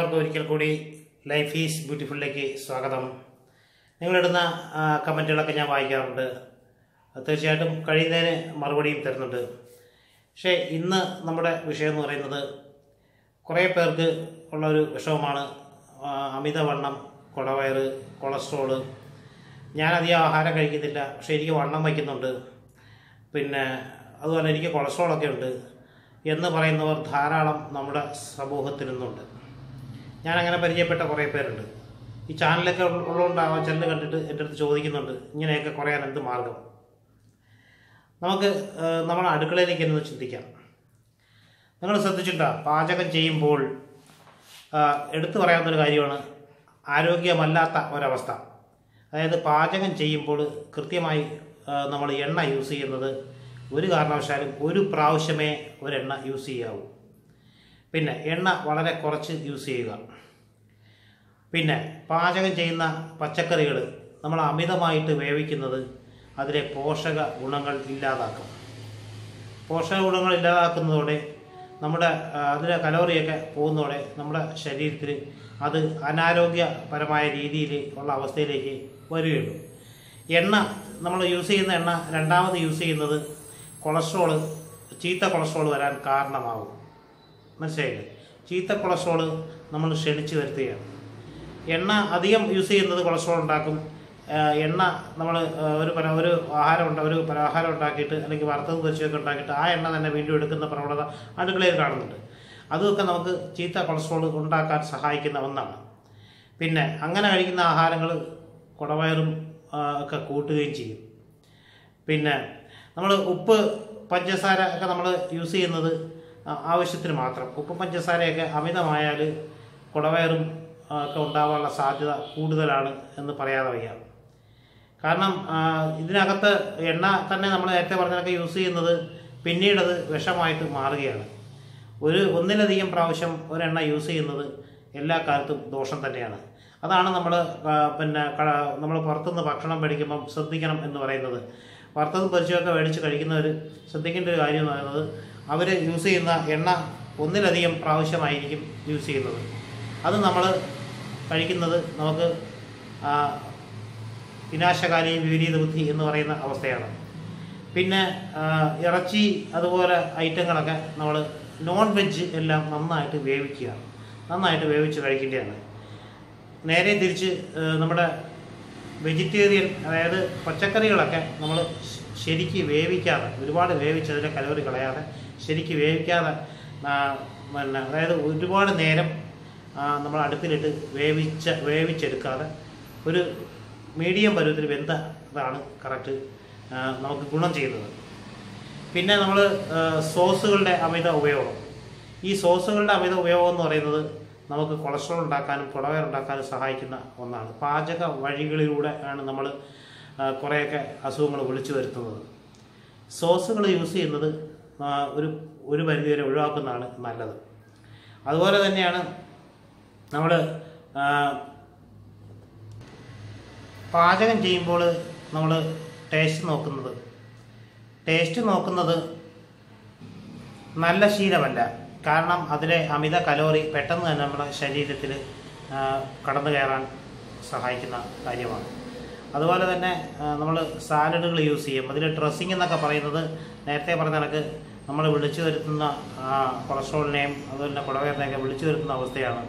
എല്ലാവർക്കും ഒരിക്കൽ കൂടി ലൈഫ് ഈസ് ബ്യൂട്ടിഫുള്ളിലേക്ക് സ്വാഗതം. നിങ്ങളിടുന്ന കമന്റുകളൊക്കെ ഞാൻ വായിക്കാറുണ്ട്. തീർച്ചയായിട്ടും കഴിയുന്നതിന് മറുപടിയും തരുന്നുണ്ട്. പക്ഷേ ഇന്ന് നമ്മുടെ വിഷയം എന്ന് പറയുന്നത് കുറേ പേർക്ക് ഉള്ള ഒരു വിഷമമാണ് അമിതവണ്ണം കുടവയറ് കൊളസ്ട്രോൾ. ഞാനധികം ആഹാരം കഴിക്കുന്നില്ല പക്ഷേ എനിക്ക് വണ്ണം വയ്ക്കുന്നുണ്ട്. പിന്നെ അതുപോലെ എനിക്ക് കൊളസ്ട്രോളൊക്കെ ഉണ്ട് എന്ന് പറയുന്നവർ ധാരാളം നമ്മുടെ സമൂഹത്തിൽ നിന്നുണ്ട് ഞാനങ്ങനെ പരിചയപ്പെട്ട കുറേ പേരുണ്ട്. ഈ ചാനലൊക്കെ ഉള്ള- ഉള്ളതുകൊണ്ടാവാം ചിലർ കണ്ടിട്ട് എന്റെ അടുത്ത് ചോദിക്കുന്നുണ്ട്. ഇങ്ങനെയൊക്കെ കുറയാൻ എന്ത് മാർഗം? നമുക്ക് നമ്മുടെ അടുക്കളയിലേക്ക് എന്ന് ചിന്തിക്കാം. നിങ്ങൾ ശ്രദ്ധിച്ചിട്ടുണ്ടോ? പാചകം ചെയ്യുമ്പോൾ എടുത്തു പറയാവുന്നൊരു കാര്യമാണ് ആരോഗ്യമല്ലാത്ത ഒരവസ്ഥ. അതായത് പാചകം ചെയ്യുമ്പോൾ കൃത്യമായി നമ്മൾ എണ്ണ യൂസ് ചെയ്യുന്നത് ഒരു കാരണവശാലും ഒരു പ്രാവശ്യമേ ഒരെണ്ണ യൂസ് ചെയ്യാവൂ. പിന്നെ എണ്ണ വളരെ കുറച്ച് യൂസ് ചെയ്യുക. പിന്നെ പാചകം ചെയ്യുന്ന പച്ചക്കറികൾ നമ്മൾ അമിതമായിട്ട് വേവിക്കുന്നത് അതിലെ പോഷക ഗുണങ്ങൾ ഇല്ലാതാക്കും. പോഷക ഗുണങ്ങൾ ഇല്ലാതാക്കുന്നതോടെ നമ്മുടെ അതിലെ കലോറിയൊക്കെ പോകുന്നതോടെ നമ്മുടെ ശരീരത്തിൽ അത് അനാരോഗ്യപരമായ രീതിയിൽ ഉള്ള അവസ്ഥയിലേക്ക് വരികയുള്ളൂ. എണ്ണ നമ്മൾ യൂസ് ചെയ്യുന്ന എണ്ണ രണ്ടാമത് യൂസ് ചെയ്യുന്നത് കൊളസ്ട്രോൾ ചീത്ത കൊളസ്ട്രോൾ വരാൻ കാരണമാവും. മനസ്സിലായില്ലേ? ചീത്ത കൊളസ്ട്രോൾ നമ്മൾ ക്ഷണിച്ചു വരുത്തുകയാണ്. എണ്ണ അധികം യൂസ് ചെയ്യുന്നത് കൊളസ്ട്രോൾ ഉണ്ടാക്കും. എണ്ണ നമ്മൾ ഒരു പല ഒരു ആഹാരം ഉണ്ട് ഒരു പലഹാരം ഉണ്ടാക്കിയിട്ട് അല്ലെങ്കിൽ വറുത്തത് പൊരിച്ചതൊക്കെ ഉണ്ടാക്കിയിട്ട് ആ എണ്ണ തന്നെ വീണ്ടും എടുക്കുന്ന പ്രവണത അടുക്കളയിൽ കാണുന്നുണ്ട്. അതുമൊക്കെ നമുക്ക് ചീത്ത കൊളസ്ട്രോൾ ഉണ്ടാക്കാൻ സഹായിക്കുന്ന ഒന്നാണ്. പിന്നെ അങ്ങനെ കഴിക്കുന്ന ആഹാരങ്ങൾ കുടവയറും ഒക്കെ കൂട്ടുകയും ചെയ്യും. പിന്നെ നമ്മൾ ഉപ്പ് പഞ്ചസാര ഒക്കെ നമ്മൾ യൂസ് ചെയ്യുന്നത് ആവശ്യത്തിന് മാത്രം. ഉപ്പ് പഞ്ചസാരയൊക്കെ അമിതമായാൽ കുടവയറും ഒക്കെ ഉണ്ടാവാനുള്ള സാധ്യത കൂടുതലാണ് എന്ന് പറയാതെ വയ്യ. കാരണം ഇതിനകത്ത് എണ്ണ തന്നെ നമ്മൾ നേരത്തെ പറഞ്ഞതൊക്കെ യൂസ് ചെയ്യുന്നത് പിന്നീടത് വിഷമായിട്ട് മാറുകയാണ്. ഒരു ഒന്നിലധികം പ്രാവശ്യം ഒരെണ്ണ യൂസ് ചെയ്യുന്നത് എല്ലാ കാലത്തും ദോഷം തന്നെയാണ്. അതാണ് നമ്മൾ പിന്നെ നമ്മൾ പുറത്തുനിന്ന് ഭക്ഷണം മേടിക്കുമ്പം ശ്രദ്ധിക്കണം എന്ന് പറയുന്നത്. വറുത്തതും പൊരിച്ചതൊക്കെ മേടിച്ച് കഴിക്കുന്നവർ ശ്രദ്ധിക്കേണ്ട ഒരു കാര്യം എന്ന് പറയുന്നത് അവർ യൂസ് ചെയ്യുന്ന എണ്ണ ഒന്നിലധികം പ്രാവശ്യമായിരിക്കും യൂസ് ചെയ്യുന്നത്. അത് നമ്മൾ കഴിക്കുന്നത് നമുക്ക് വിനാശകാലി വിപരീത ബുദ്ധി എന്ന് പറയുന്ന അവസ്ഥയാണ്. പിന്നെ ഇറച്ചി അതുപോലെ ഐറ്റങ്ങളൊക്കെ നമ്മൾ നോൺ വെജ് എല്ലാം നന്നായിട്ട് വേവിക്കുക. നന്നായിട്ട് വേവിച്ച് കഴിക്കേണ്ടതാണ്. നേരെ തിരിച്ച് നമ്മുടെ വെജിറ്റേറിയൻ അതായത് പച്ചക്കറികളൊക്കെ നമ്മൾ ശരിക്ക് വേവിക്കാതെ ഒരുപാട് വേവിച്ച് കലോറി കളയാതെ ശരിക്ക് വേവിക്കാതെ പിന്നെ അതായത് ഒരുപാട് നേരം നമ്മൾ അടുപ്പിലിട്ട് വേവിച്ച വേവിച്ചെടുക്കാതെ ഒരു മീഡിയം പരുവത്തിൽ വെന്ത ഇതാണ് കറക്റ്റ് നമുക്ക് ഗുണം ചെയ്യുന്നത്. പിന്നെ നമ്മൾ സോസുകളുടെ അമിത ഉപയോഗം. ഈ സോസുകളുടെ അമിത ഉപയോഗം എന്ന് പറയുന്നത് നമുക്ക് കൊളസ്ട്രോൾ ഉണ്ടാക്കാനും കുടവയർ ഉണ്ടാക്കാനും സഹായിക്കുന്ന ഒന്നാണ്. പാചക വഴികളിലൂടെ ആണ് നമ്മൾ കുറേയൊക്കെ അസുഖങ്ങൾ വിളിച്ചു വരുത്തുന്നത്. സോസുകൾ യൂസ് ചെയ്യുന്നത് ഒരു ഒരു പരിധിവരെ ഒഴിവാക്കുന്നതാണ് നല്ലത്. അതുപോലെ തന്നെയാണ് നമ്മൾ പാചകം ചെയ്യുമ്പോൾ നമ്മൾ ടേസ്റ്റ് നോക്കുന്നത്. ടേസ്റ്റ് നോക്കുന്നത് നല്ല ശീലമല്ല. കാരണം അതിലെ അമിത കലോറി പെട്ടെന്ന് തന്നെ നമ്മുടെ ശരീരത്തിൽ കടന്നു കയറാൻ സഹായിക്കുന്ന കാര്യമാണ്. അതുപോലെ തന്നെ നമ്മൾ സാലഡുകൾ യൂസ് ചെയ്യും. അതിൽ ഡ്രസ്സിങ് എന്നൊക്കെ പറയുന്നത് നേരത്തെ പറഞ്ഞ കണക്ക് നമ്മൾ വിളിച്ചു വരുത്തുന്ന കൊളസ്ട്രോളിനെയും അതുപോലെ തന്നെ കുടവയറിനെയൊക്കെ വിളിച്ചു വരുത്തുന്ന അവസ്ഥയാണ്.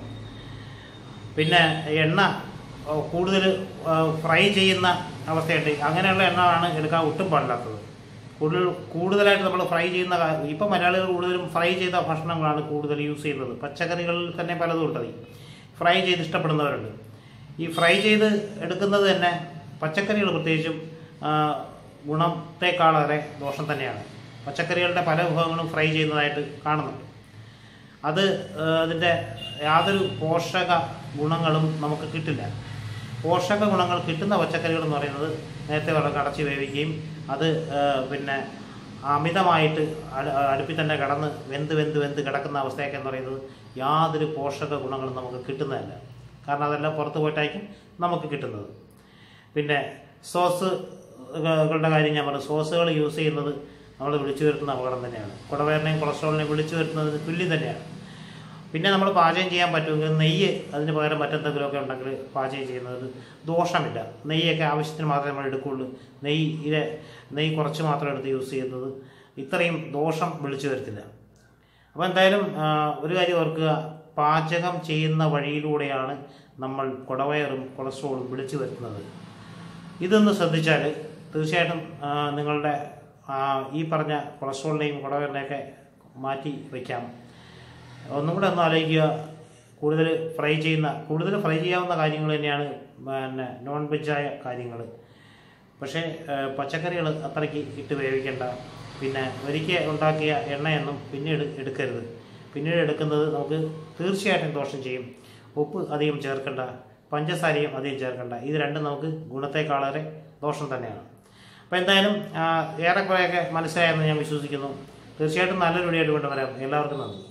പിന്നെ എണ്ണ കൂടുതൽ ഫ്രൈ ചെയ്യുന്ന അവസ്ഥയുണ്ട്. അങ്ങനെയുള്ള എണ്ണയാണ് എടുക്കാൻ ഒട്ടും പാടില്ലാത്തത്. കൂടുതൽ കൂടുതലായിട്ട് നമ്മൾ ഫ്രൈ ചെയ്യുന്ന ഇപ്പം മലയാളികൾ കൂടുതലും ഫ്രൈ ചെയ്ത ഭക്ഷണങ്ങളാണ് കൂടുതൽ യൂസ് ചെയ്യുന്നത്. പച്ചക്കറികളിൽ തന്നെ പലതും ഉണ്ടത് ഫ്രൈ ചെയ്ത് ഇഷ്ടപ്പെടുന്നവരുണ്ട്. ഈ ഫ്രൈ ചെയ്ത് എടുക്കുന്നത് തന്നെ പച്ചക്കറികൾ പ്രത്യേകിച്ചും ഗുണത്തെക്കാളേറെ ദോഷം തന്നെയാണ്. പച്ചക്കറികളുടെ പല വിഭവങ്ങളും ഫ്രൈ ചെയ്യുന്നതായിട്ട് കാണുന്നുണ്ട്. അത് അതിന്റെ യാതൊരു പോഷക ഗുണങ്ങളും നമുക്ക് കിട്ടില്ല. പോഷക ഗുണങ്ങൾ കിട്ടുന്ന പച്ചക്കറികൾ എന്ന് പറയുന്നത് നേരത്തെ പറഞ്ഞ കടച്ച് വേവിക്കുകയും അത് പിന്നെ അമിതമായിട്ട് അട്- അടുപ്പിൽ തന്നെ കടന്ന് വെന്ത് വെന്ത് വെന്ത് കിടക്കുന്ന അവസ്ഥയൊക്കെ എന്ന് പറയുന്നത് യാതൊരു പോഷക ഗുണങ്ങളും നമുക്ക് കിട്ടുന്നതല്ല. കാരണം അതെല്ലാം പുറത്ത് പോയിട്ടായിരിക്കും നമുക്ക് കിട്ടുന്നത്. പിന്നെ സോസുകളുടെ കാര്യം ഞാൻ പറഞ്ഞു. സോസുകൾ യൂസ് ചെയ്യുന്നത് നമ്മൾ വിളിച്ചു വരുത്തുന്ന അപകടം തന്നെയാണ്. കുടവേറിനെയും കൊളസ്ട്രോളിനെയും വിളിച്ചു വരുത്തുന്നതിന് തുല്യം തന്നെയാണ്. പിന്നെ നമ്മൾ പാചകം ചെയ്യാൻ പറ്റുമെങ്കിൽ നെയ്യ് അതിന് പകരം മറ്റെന്തെങ്കിലുമൊക്കെ ഉണ്ടെങ്കിൽ പാചകം ചെയ്യുന്നത് ദോഷമില്ല. നെയ്യൊക്കെ ആവശ്യത്തിന് മാത്രമേ നമ്മൾ എടുക്കുകയുള്ളൂ. നെയ്യ് ഇത് നെയ്യ് കുറച്ച് മാത്രം എടുത്ത് യൂസ് ചെയ്യുന്നത് ഇത്രയും ദോഷം വിളിച്ചു വരത്തില്ല. അപ്പോൾ എന്തായാലും ഒരു കാര്യം ഓർക്കുക. പാചകം ചെയ്യുന്ന വഴിയിലൂടെയാണ് നമ്മൾ കുടവയറും കൊളസ്ട്രോളും വിളിച്ചു വരുത്തുന്നത്. ഇതൊന്ന് ശ്രദ്ധിച്ചാൽ തീർച്ചയായിട്ടും നിങ്ങളുടെ ഈ പറഞ്ഞ കൊളസ്ട്രോളിനെയും കുടവയറിനെയൊക്കെ മാറ്റി വയ്ക്കാം. ഒന്നും കൂടെ ഒന്ന് ആലോചിക്കുക. കൂടുതൽ ഫ്രൈ ചെയ്യുന്ന കൂടുതൽ ഫ്രൈ ചെയ്യാവുന്ന കാര്യങ്ങൾ തന്നെയാണ് പിന്നെ നോൺ വെജായ കാര്യങ്ങൾ. പക്ഷേ പച്ചക്കറികൾ അത്രയ്ക്ക് ഇട്ട് വേവിക്കേണ്ട. പിന്നെ ഒരിക്കൽ ഉണ്ടാക്കിയ എണ്ണയൊന്നും പിന്നീട് എടുക്കരുത്. പിന്നീട് എടുക്കുന്നത് നമുക്ക് തീർച്ചയായിട്ടും ദോഷം ചെയ്യും. ഉപ്പ് അധികം ചേർക്കണ്ട. പഞ്ചസാരയും അധികം ചേർക്കണ്ട. ഇത് രണ്ടും നമുക്ക് ഗുണത്തേക്കാളേറെ ദോഷം തന്നെയാണ്. അപ്പോൾ എന്തായാലും ഏറെക്കുറെയൊക്കെ മനസ്സിലായെന്ന് ഞാൻ വിശ്വസിക്കുന്നു. തീർച്ചയായിട്ടും നല്ലൊരു വീഡിയോ ആയിട്ട് എല്ലാവർക്കും നന്ദി.